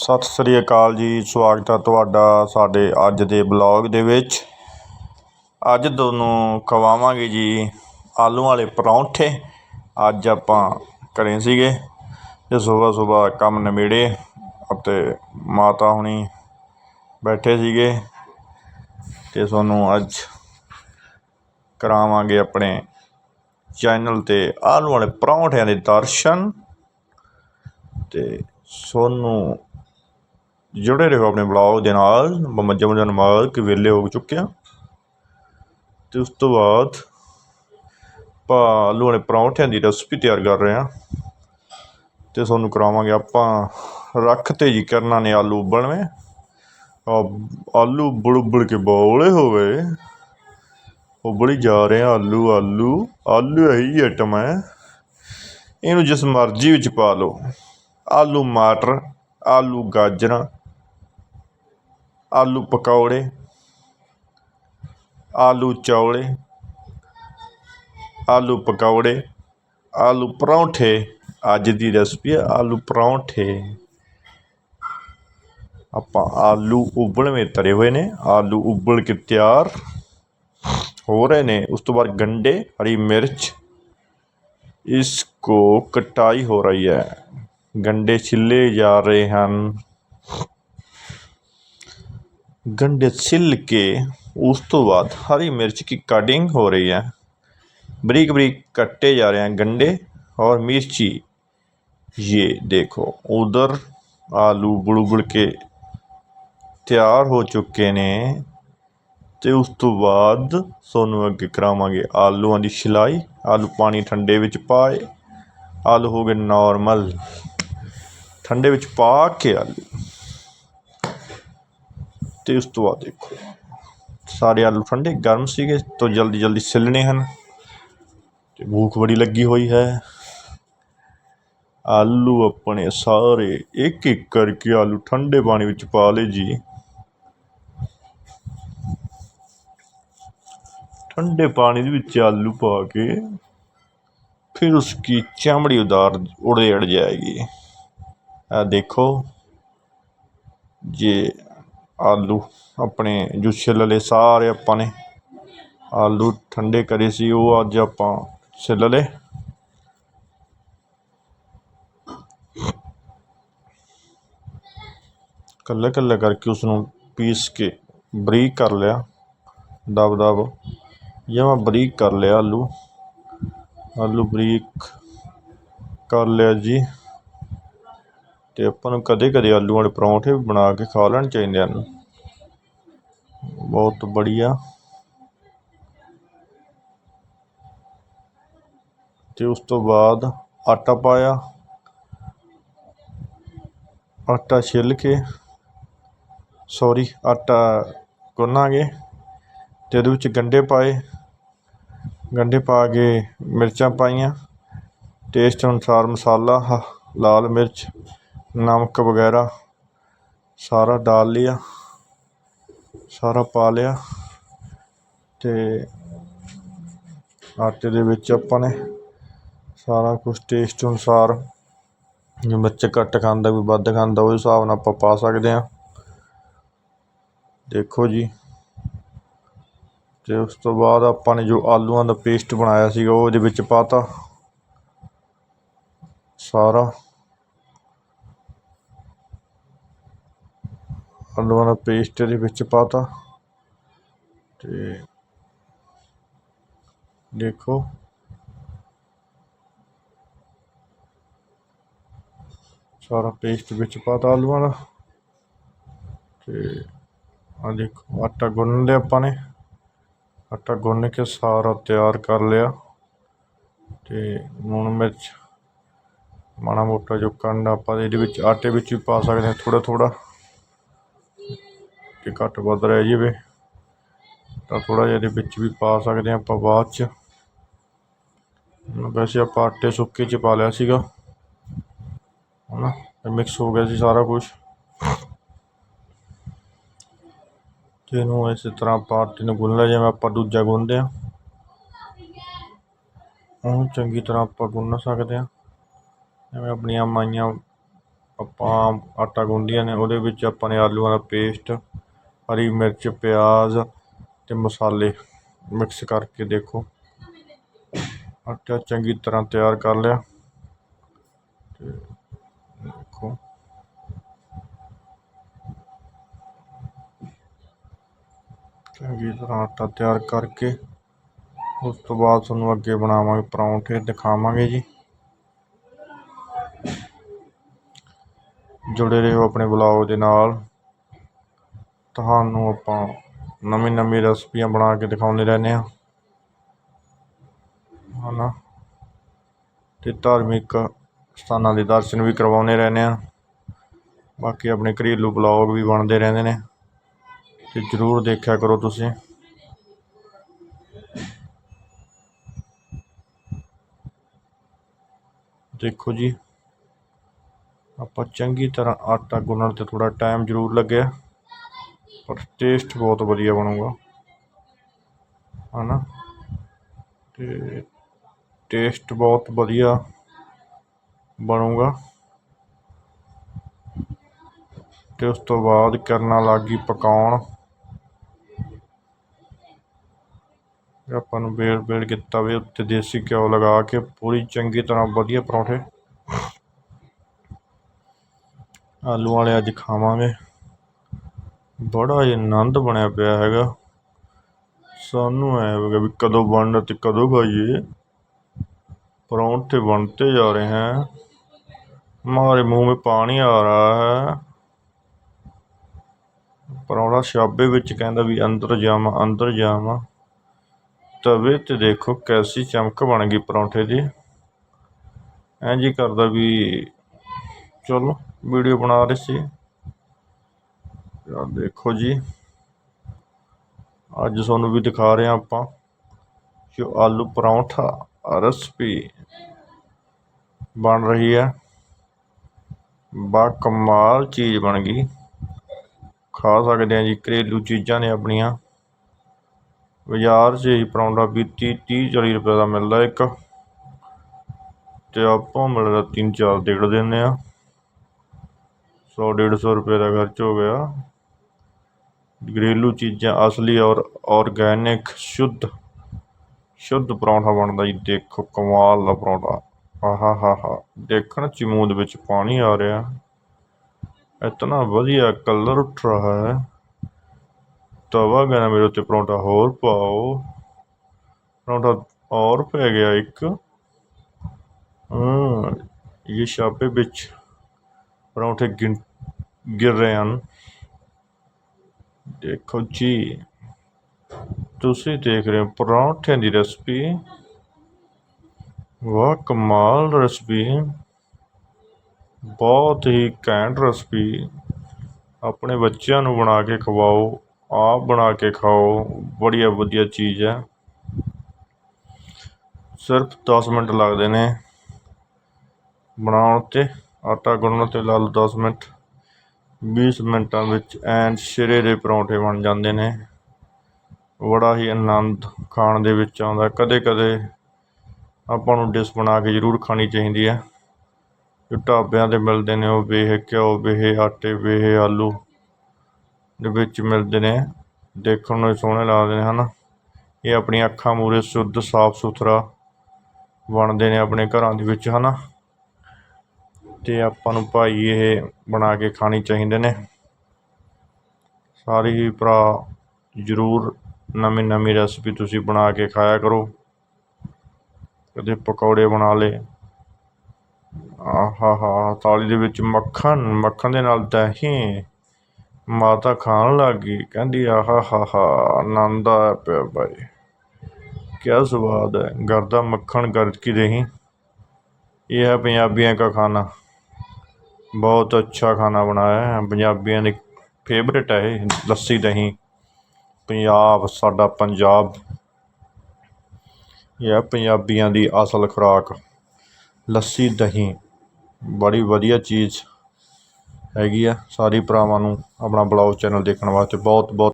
ਸਤਿ ਸ੍ਰੀ ਅਕਾਲ ਜੀ, ਸਵਾਗਤ ਹੈ ਤੁਹਾਡਾ ਸਾਡੇ ਅੱਜ ਦੇ ਬਲੌਗ ਦੇ ਵਿੱਚ। ਅੱਜ ਤੁਹਾਨੂੰ ਖਵਾਵਾਂਗੇ ਜੀ ਆਲੂ ਵਾਲੇ ਪਰੌਂਠੇ। ਅੱਜ ਆਪਾਂ ਘਰੇ ਸੀਗੇ ਤੇ ਸਵੇਰ ਸਵੇਰ ਕੰਮ ਨਿਬੇੜੇ ਅਤੇ ਮਾਤਾ ਹੁਣੀ ਬੈਠੇ ਸੀਗੇ ਤੇ ਤੁਹਾਨੂੰ ਅੱਜ ਕਰਾਵਾਂਗੇ ਆਪਣੇ ਚੈਨਲ ਤੇ ਆਲੂ ਵਾਲੇ ਪਰੌਂਠਿਆਂ ਦੇ ਦਰਸ਼ਨ। ਤੇ ਸੋਨੂੰ ਜੁੜੇ ਰਹੋ ਆਪਣੇ ਬਲੌਗ ਦੇ ਨਾਲ। ਮੱਝਾਂ ਮੁੱਝਾਂ ਨੂੰ ਮਾਰ ਕੇ ਵਿਹਲੇ ਹੋ ਚੁੱਕੇ ਆ ਤੇ ਉਸ ਤੋਂ ਬਾਅਦ ਆਪਾਂ ਆਲੂ ਵਾਲੇ ਪਰੌਂਠਿਆਂ ਦੀ ਰੈਸਪੀ ਤਿਆਰ ਕਰ ਰਹੇ ਹਾਂ। ਤੇ ਤੁਹਾਨੂੰ ਕਰਾਵਾਂਗੇ ਆਪਾਂ ਰੱਖ ਤੇ ਜੀ ਕਰਨਾ ਨੇ ਆਲੂ ਉਬਲਵੇਂ ਆਲੂ ਉਬਲ ਉਬਲ ਕੇ ਬੋਲੇ ਹੋਵੇ। ਉਬਲੀ ਜਾ ਰਹੇ ਆ ਆਲੂ ਆਲੂ। ਆਲੂ ਇਹੀ ਆਈਟਮ ਹੈ। ਇਹਨੂੰ ਜਿਸ ਮਰਜ਼ੀ ਵਿੱਚ ਪਾ ਲਓ। ਆਲੂ, ਮਟਰ, ਆਲੂ, ਗਾਜਰਾਂ ਆਲੂ ਪਕੌੜੇ, ਆਲੂ ਚੌਲੇ, ਆਲੂ ਪਕੌੜੇ, ਆਲੂ ਪਰੌਂਠੇ, ਅੱਜ ਦੀ ਰੈਸਪੀ ਹੈ ਆਲੂ ਪਰੌਂਠੇ। ਆਪਾਂ ਆਲੂ ਉਬਲਵੇਂ ਤਰੇ ਹੋਏ ਨੇ, ਆਲੂ ਉਬਲ ਕੇ ਤਿਆਰ ਹੋ ਰਹੇ ਨੇ। ਉਸ ਤੋਂ ਬਾਅਦ ਗੰਡੇ, ਹਰੀ ਮਿਰਚ ਇਸ ਕੋ ਕਟਾਈ ਹੋ ਰਹੀ ਹੈ। ਗੰਡੇ ਛਿੱਲੇ ਜਾ ਰਹੇ ਹਨ। गंडे छिल के उस तो बाद हरी मिर्च की कटिंग हो रही है बारीक बारीक कट्टे जा रहे हैं गंडे और मिर्ची ये देखो उधर आलू उबल उबल के ਤਿਆਰ ਹੋ ਚੁੱਕੇ ਨੇ ਤੇ ਉਸ ਤੋਂ ਬਾਅਦ ਤੁਹਾਨੂੰ ਅੱਗੇ ਕਰਾਵਾਂਗੇ ਆਲੂਆਂ ਦੀ ਛਿਲਾਈ ਆਲੂ ਪਾਣੀ ਠੰਡੇ ਵਿੱਚ ਪਾਏ ਆਲੂ ਹੋ ਗਏ ਨਾਰਮਲ ਠੰਡੇ ਵਿੱਚ ਪਾ ਕੇ ਆਲੂ ਤੇ ਉਸ ਤੋਂ ਬਾਅਦ ਦੇਖੋ ਸਾਰੇ ਆਲੂ ਠੰਡੇ ਗਰਮ ਸੀਗੇ ਤੋਂ ਜਲਦੀ ਜਲਦੀ ਛਿੱਲਣੇ ਹਨ ਤੇ ਭੂਖ ਬੜੀ ਲੱਗੀ ਹੋਈ ਹੈ ਆਲੂ ਆਪਣੇ ਸਾਰੇ ਇੱਕ ਇੱਕ ਕਰਕੇ ਆਲੂ ਠੰਡੇ ਪਾਣੀ ਵਿੱਚ ਪਾ ਲਏ ਜੀ ठंडे पानी ਦੇ ਵਿੱਚ ਆਲੂ ਪਾ ਕੇ फिर उसकी चमड़ी उतार उड़ेड़ जाएगी आ देखो ये ਆਲੂ ਆਪਣੇ ਜੋ ਛਿੱਲ ਲਏ ਸਾਰੇ ਆਪਾਂ ਨੇ। ਆਲੂ ਠੰਡੇ ਕਰੇ ਸੀ, ਉਹ ਅੱਜ ਆਪਾਂ ਛਿੱਲ ਲਏ। ਕੱਲੇ ਕੱਲੇ ਕਰਕੇ ਉਸ ਨੂੰ ਪੀਸ ਕੇ ਬਰੀਕ ਕਰ ਲਿਆ। ਦਬ ਦਬ। ਜਮਾਂ ਬਰੀਕ ਕਰ ਲਿਆ ਆਲੂ। ਆਲੂ ਬਰੀਕ ਕਰ ਲਿਆ ਜੀ। ਅਤੇ ਆਪਾਂ ਨੂੰ ਕਦੇ ਕਦੇ ਆਲੂ ਵਾਲੇ ਪਰੌਂਠੇ ਵੀ ਬਣਾ ਕੇ ਖਾ ਲੈਣੇ ਚਾਹੀਦੇ ਹਨ। ਬਹੁਤ ਬੜੀਆ ਤੇ ਉਸ ਤੋਂ ਬਾਅਦ ਆਟਾ ਪਾਇਆ। ਆਟਾ ਛਿੱਲ ਕੇ ਸੌਰੀ ਆਟਾ ਗੁੰਨਾਂਗੇ ਤੇ ਉਹਦੇ ਵਿੱਚ ਗੰਡੇ ਪਾਏ। ਗੰਡੇ ਪਾ ਕੇ ਮਿਰਚਾਂ ਪਾਈਆਂ। ਟੇਸਟ ਅਨੁਸਾਰ ਮਸਾਲਾ, ਹ, ਲਾਲ ਮਿਰਚ ਨਮਕ ਵਗੈਰਾ, ਸਾਰਾ ਡਾਲ ਲਿਆ, ਸਾਰਾ ਪਾ ਲਿਆ ਅਤੇ ਆਟੇ ਦੇ ਵਿੱਚ ਆਪਾਂ ਨੇ ਸਾਰਾ ਕੁਝ ਟੇਸਟ ਅਨੁਸਾਰ ਜੇ ਬੱਚੇ ਘੱਟ ਖਾਂਦਾ ਕੋਈ ਵੱਧ ਖਾਂਦਾ ਉਹਦੇ ਹਿਸਾਬ ਨਾਲ ਆਪਾਂ ਪਾ ਸਕਦੇ ਹਾਂ। ਦੇਖੋ ਜੀ ਤੇ ਉਸ ਤੋਂ ਬਾਅਦ ਆਪਾਂ ਨੇ ਜੋ ਆਲੂਆਂ ਦਾ ਪੇਸਟ ਬਣਾਇਆ ਸੀਗਾ ਉਹ ਇਹਦੇ ਵਿੱਚ ਪਾਤਾ। ਸਾਰਾ ਆਲੂਆਂ ਦਾ ਪੇਸਟ ਇਹਦੇ ਵਿੱਚ ਪਾਤਾ। ਤੇ ਦੇਖੋ। ਸਾਰਾ ਪੇਸਟ ਵਿੱਚ ਪਾਤਾ ਆਲੂਆਂ ਦਾ। ਤੇ ਆ ਦੇਖੋ, ਆਟਾ ਗੁੰਨ ਲਿਆ ਆਪਾਂ ਨੇ। ਆਟਾ ਗੁੰਨ ਕੇ ਸਾਰਾ ਤਿਆਰ ਕਰ ਲਿਆ। ਤੇ ਲੂਣ ਮਿਰਚ, ਮਾੜਾ ਮੋਟਾ ਜੋ ਕੰਡ ਆਪਾਂ ਇਹਦੇ ਵਿੱਚ ਆਟੇ ਵਿੱਚ ਵੀ ਪਾ ਸਕਦੇ ਹਾਂ ਥੋੜਾ ਥੋੜਾ ਕਿ ਘੱਟ ਵੱਧ ਰਹਿ ਜਾਵੇ, ਤਾਂ ਥੋੜਾ ਜਿਹਾ ਇਹਦੇ ਵਿੱਚ ਵੀ ਪਾ ਸਕਦੇ ਹਾਂ ਆਪਾਂ ਬਾਅਦ ਚ। ਵੈਸੇ ਆਪਾਂ ਆਟੇ ਸੁੱਕੇ ਚ ਪਾ ਲਿਆ ਸੀਗਾ। ਹਨਾ ਮਿਕਸ ਹੋ ਗਿਆ ਸੀ ਸਾਰਾ ਕੁਝ ਤੇ ਇਹਨੂੰ ਇਸੇ ਤਰ੍ਹਾਂ ਆਪਾਂ ਆਟੇ ਨੂੰ ਗੁੰਨ ਲਿਆ ਜਿਵੇਂ ਆਪਾਂ ਦੂਜਾ ਗੁੰਨਦੇ ਹਾਂ। ਉਹਨੂੰ ਚੰਗੀ ਤਰ੍ਹਾਂ ਆਪਾਂ ਗੁੰਨ ਸਕਦੇ ਹਾਂ। ਜਿਵੇਂ ਆਪਣੀਆਂ ਮਾਈਆਂ, ਆਪਾਂ ਆਟਾ ਗੁੰਦੀਆਂ ਨੇ, ਉਹਦੇ ਵਿੱਚ ਆਪਾਂ ਨੇ ਆਲੂਆਂ ਦਾ ਪੇਸਟ ਹਰੀ ਮਿਰਚ, ਪਿਆਜ਼ ਅਤੇ ਮਸਾਲੇ ਮਿਕਸ ਕਰਕੇ ਦੇਖੋ। ਆਟਾ ਚੰਗੀ ਤਰ੍ਹਾਂ ਤਿਆਰ ਕਰ ਲਿਆ ਅਤੇ ਦੇਖੋ। ਚੰਗੀ ਤਰ੍ਹਾਂ ਆਟਾ ਤਿਆਰ ਕਰਕੇ ਉਸ ਤੋਂ ਬਾਅਦ ਤੁਹਾਨੂੰ ਅੱਗੇ ਬਣਾਵਾਂਗੇ ਪਰੌਂਠੇ, ਦਿਖਾਵਾਂਗੇ ਜੀ। ਜੁੜੇ ਰਹੋ ਆਪਣੇ ਬਲੌਗ ਦੇ ਨਾਲ। ਤੁਹਾਨੂੰ ਆਪਾਂ ਨਵੀਂ ਨਵੀਂ ਰੈਸਪੀਆਂ ਬਣਾ ਕੇ ਦਿਖਾਉਂਦੇ ਰਹਿੰਦੇ ਹਾਂ। ਹੈ ਨਾ ਅਤੇ ਧਾਰਮਿਕ ਸਥਾਨਾਂ ਦੇ ਦਰਸ਼ਨ ਵੀ ਕਰਵਾਉਂਦੇ ਰਹਿੰਦੇ ਹਾਂ। ਬਾਕੀ ਆਪਣੇ ਘਰੇਲੂ ਬਲੌਗ ਵੀ ਬਣਦੇ ਰਹਿੰਦੇ ਨੇ। ਅਤੇ ਜ਼ਰੂਰ ਦੇਖਿਆ ਕਰੋ ਤੁਸੀਂ। ਦੇਖੋ ਜੀ, ਆਪਾਂ ਚੰਗੀ ਤਰ੍ਹਾਂ ਆਟਾ ਗੁੰਨਣ 'ਤੇ ਥੋੜ੍ਹਾ ਟਾਈਮ ਜ਼ਰੂਰ ਲੱਗਿਆ। ਪਰ ਟੇਸਟ ਬਹੁਤ ਵਧੀਆ ਬਣੂਗਾ। ਹੈ ਨਾ ਅਤੇ ਟੇਸਟ ਬਹੁਤ ਵਧੀਆ ਬਣੂਗਾ। ਅਤੇ ਉਸ ਤੋਂ ਬਾਅਦ ਕਰਨਾ ਲੱਗ ਗਈ ਪਕਾਉਣ। ਆਪਾਂ ਨੂੰ ਵੇਲ ਵੇਲ ਕੇ ਤਵੇ ਉੱਤੇ ਦੇਸੀ ਘਿਓ ਲਗਾ ਕੇ ਪੂਰੀ ਚੰਗੀ ਤਰ੍ਹਾਂ ਵਧੀਆ ਪਰੌਂਠੇ। ਆਲੂ ਵਾਲੇ ਅੱਜ ਖਾਵਾਂਗੇ। ਬੜਾ ਹੀ ਆਨੰਦ ਬਣਿਆ ਪਿਆ ਹੈਗਾ ਸਾਨੂੰ ਐ ਹੈਗਾ ਵੀ ਕਦੋਂ ਬਣਨਾ ਤੇ ਕਦੋਂ ਖਾਈਏ ਪਰੌਂਠੇ ਬਣਤੇ ਜਾ ਰਹੇ हैं हमारे मुंह में पानी आ रहा है ਪਰੌਂਠਾ ਛਾਬੇ ਵਿੱਚ ਕਹਿੰਦਾ ਵੀ ਅੰਦਰ ਜਾਵਾਂ ਅੰਦਰ ਜਾਵਾਂ ਤਵੇ ਤੇ ਦੇਖੋ ਕੈਸੀ ਚਮਕ ਬਣ ਗਈ ਪਰੌਂਠੇ ਦੀ ਐਂ ਜੀ ਕਰਦਾ ਵੀ ਚਲੋ ਵੀਡੀਓ ਬਣਾ ਰਹੇ ਸੀ ਯਾਰ ਦੇਖੋ ਜੀ, ਅੱਜ ਤੁਹਾਨੂੰ ਵੀ ਦਿਖਾ ਰਹੇ ਹਾਂ ਆਪਾਂ ਜੋ ਆਲੂ ਪਰੌਂਠਾ ਰੈਸਪੀ ਬਣ ਰਹੀ ਹੈ। ਬਾ ਕਮਾਲ ਚੀਜ਼ ਬਣ ਗਈ। ਖਾ ਸਕਦੇ ਆ ਜੀ, ਘਰੇਲੂ ਚੀਜ਼ਾਂ ਨੇ ਆਪਣੀਆਂ। ਬਾਜ਼ਾਰ 'ਚ ਇਹ ਪਰੌਂਠਾ ਵੀ ਤੀਹ ਤੀਹ, ਚਾਲੀ ਰੁਪਏ ਦਾ ਮਿਲਦਾ ਇੱਕ। ਅਤੇ ਆਪਾਂ ਮਿਲਦਾ ਤਿੰਨ, ਚਾਰ, ਡੇਢ ਦਿੰਦੇ ਆ ਸੌ, ਡੇਢ ਸੌ ਰੁਪਏ ਦਾ ਖਰਚ ਹੋ ਗਿਆ। ਘਰੇਲੂ ਚੀਜ਼ਾਂ ਅਸਲੀ ਔਰ ਔਰਗੈਨਿਕ ਸ਼ੁੱਧ ਸ਼ੁੱਧ ਪਰੌਂਠਾ ਬਣਦਾ ਜੀ। ਦੇਖੋ, ਕਮਾਲ ਦਾ ਪਰੌਂਠਾ। ਆਹਾ ਹਾ ਹਾ ਦੇਖਣ 'ਚ ਮੂੰਹ ਦੇ ਵਿੱਚ ਪਾਣੀ ਆ ਰਿਹਾ। ਇਤਨਾ ਵਧੀਆ ਕਲਰ ਉੱਠ ਰਿਹਾ ਹੈ। ਤਵਾ ਗਿਆ ਮੇਰੇ ਉੱਤੇ ਪਰੌਂਠਾ ਹੋਰ ਪਾਓ। ਪਰੌਂਠਾ ਔਰ ਪੈ ਗਿਆ ਇੱਕ। ਹਾਂ, ਇਹ ਛਾਪੇ ਵਿੱਚ ਪਰੌਂਠੇ ਗਿਣ, ਗਿਰ ਰਹੇ ਹਨ। ਦੇਖੋ ਜੀ, ਤੁਸੀਂ ਦੇਖ ਰਹੇ ਹੋ ਪਰੌਂਠਿਆਂ ਦੀ ਰੈਸਪੀ। ਵਾਹ, ਕਮਾਲ ਰੈਸਪੀ। ਬਹੁਤ ਹੀ ਘੈਂਟ ਰੈਸਪੀ। ਆਪਣੇ ਬੱਚਿਆਂ ਨੂੰ ਬਣਾ ਕੇ ਖਵਾਓ, ਆਪ ਬਣਾ ਕੇ ਖਾਓ, ਬੜੀਆ ਵਧੀਆ ਚੀਜ਼ ਹੈ। ਸਿਰਫ 10 ਮਿੰਟ ਲੱਗਦੇ ਨੇ। ਬਣਾਉਣ 'ਤੇ, ਆਟਾ ਗੁੰਨਣ 'ਤੇ ਲਾ ਲਓ 10 ਮਿੰਟ। ਵੀਹ ਮਿੰਟਾਂ ਵਿੱਚ ਐਨ ਸਿਰੇ ਦੇ ਪਰੌਂਠੇ ਬਣ ਜਾਂਦੇ ਨੇ। ਬੜਾ ਹੀ ਆਨੰਦ ਖਾਣ ਦੇ ਵਿੱਚ ਆਉਂਦਾ। ਕਦੇ ਕਦੇ ਆਪਾਂ ਨੂੰ ਡਿਸ਼ ਬਣਾ ਕੇ ਜ਼ਰੂਰ ਖਾਣੀ ਚਾਹੀਦੀ ਹੈ। ਜੋ ਢਾਬਿਆਂ 'ਤੇ ਮਿਲਦੇ ਨੇ, ਉਹ ਵੇਹ ਘਿਓ, ਵੇਹ ਆਟੇ, ਵੇਹ ਆਲੂ ਦੇ ਵਿੱਚ ਮਿਲਦੇ ਨੇ। ਦੇਖਣ ਨੂੰ ਸੋਹਣੇ ਲੱਗਦੇ ਨੇ, ਹਨ? ਇਹ ਆਪਣੀਆਂ ਅੱਖਾਂ ਮੂਹਰੇ ਸ਼ੁੱਧ ਸਾਫ਼ ਸੁਥਰਾ ਬਣਦੇ ਨੇ ਆਪਣੇ ਘਰਾਂ ਦੇ ਵਿੱਚ ਹੈ ਨਾ ਅਤੇ ਆਪਾਂ ਨੂੰ ਭਾਈ ਇਹ ਬਣਾ ਕੇ ਖਾਣੇ ਚਾਹੀਦੇ ਨੇ। ਸਾਰੇ ਹੀ ਭਰਾ ਜ਼ਰੂਰ ਨਵੀਂ ਨਵੀਂ ਰੈਸਪੀ ਤੁਸੀਂ ਬਣਾ ਕੇ ਖਾਇਆ ਕਰੋ। ਕਦੇ ਪਕੌੜੇ ਬਣਾ ਲੇ ਆਹਾ ਹਾ, ਥਾਲੀ ਦੇ ਵਿੱਚ ਮੱਖਣ ਮੱਖਣ ਦੇ ਨਾਲ ਦਹੀਂ। ਮਾਤਾ ਖਾਣ ਲੱਗ ਗਈ, ਕਹਿੰਦੀ ਆਹਾ ਹਾ ਹਾ, ਆਨੰਦ ਆਇਆ ਪਿਆ ਭਾਈ। ਕੀ ਸਵਾਦ ਹੈ ਗਰਦਾ ਮੱਖਣ ਗਰਦ ਕੀ ਦਹੀਂ। ਇਹ ਹੈ ਪੰਜਾਬੀਆਂ ਦਾ ਖਾਣਾ। ਬਹੁਤ ਅੱਛਾ ਖਾਣਾ ਬਣਾਇਆ ਹੈ। ਪੰਜਾਬੀਆਂ ਦੀ ਫੇਵਰੇਟ ਹੈ ਇਹ, ਲੱਸੀ, ਦਹੀਂ। ਪੰਜਾਬ, ਸਾਡਾ ਪੰਜਾਬ। ਇਹ ਪੰਜਾਬੀਆਂ ਦੀ ਅਸਲ ਖੁਰਾਕ। ਲੱਸੀ, ਦਹੀਂ, ਬੜੀ ਵਧੀਆ ਚੀਜ਼ ਹੈਗੀ ਆ। ਸਾਰੇ ਭਰਾਵਾਂ ਨੂੰ ਆਪਣਾ ਬਲੌਗ ਚੈਨਲ ਦੇਖਣ ਵਾਸਤੇ ਬਹੁਤ ਬਹੁਤ